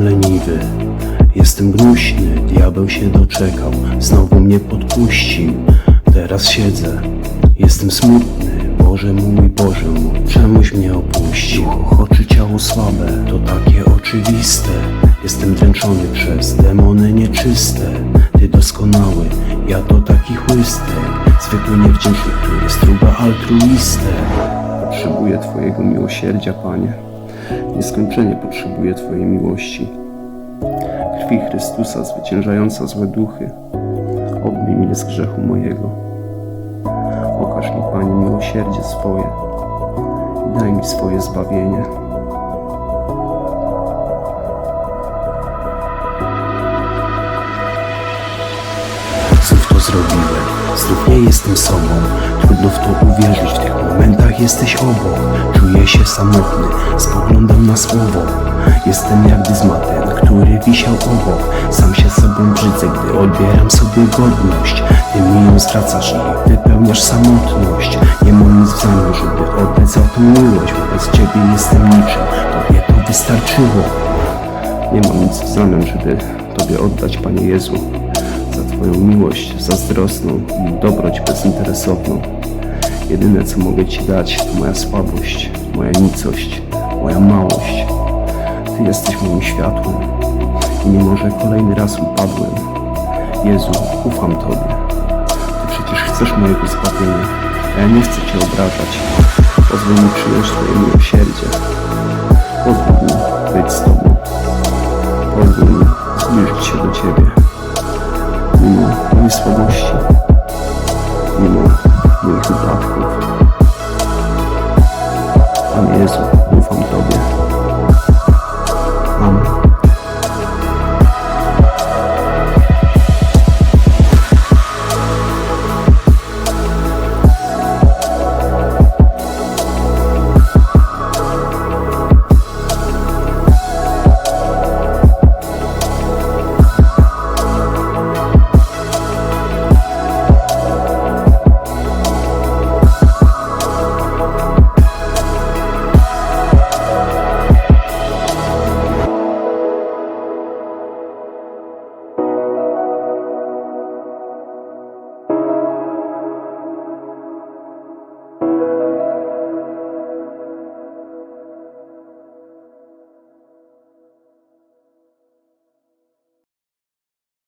leniwy, jestem gnuśny, diabeł się doczekał, znowu mnie podpuścił, teraz siedzę, jestem smutny, Boże mój, Boże mój, czemuś mnie opuścił, oczy ciało słabe, to takie oczywiste, jestem dręczony przez demony nieczyste, Ty doskonały, ja to taki chłystek, zwykły niewdzięczny, który struga altruistę. Potrzebuję Twojego miłosierdzia, Panie. Nieskończenie potrzebuję Twojej miłości. Krwi Chrystusa zwyciężająca złe duchy. Obmyj mnie z grzechu mojego. Okaż mi, Panie, miłosierdzie swoje i daj mi swoje zbawienie. Znów to zrobiłem, znów nie jestem sobą. Trudno w to uwierzyć, w tych momentach jesteś obok. Czuję się samotny, spoglądam na słowo. Jestem jak dysmaten, który wisiał obok. Sam się sobą brzydzę, gdy odbieram sobie godność. Ty mi ją zwracasz i wypełniasz samotność. Nie mam nic w zamian, żeby oddać za tą miłość. Wobec Ciebie jestem niczym, Tobie to wystarczyło. Nie mam nic w zamian, żeby Tobie oddać, Panie Jezu, Twoją miłość zazdrosną dobroć bezinteresowną. Jedyne, co mogę Ci dać, to moja słabość, moja nicość, moja małość. Ty jesteś moim światłem i mimo, że kolejny raz upadłem, Jezu, ufam Tobie. Ty przecież chcesz mojego zbawienia, a ja nie chcę Cię obrażać. Pozwól mi przyjąć Twoje miłosierdzie. Pozwól mi być z Tobą. Pozwól mi zbliżyć się do Ciebie. swobości. Nie ma wielkich praw.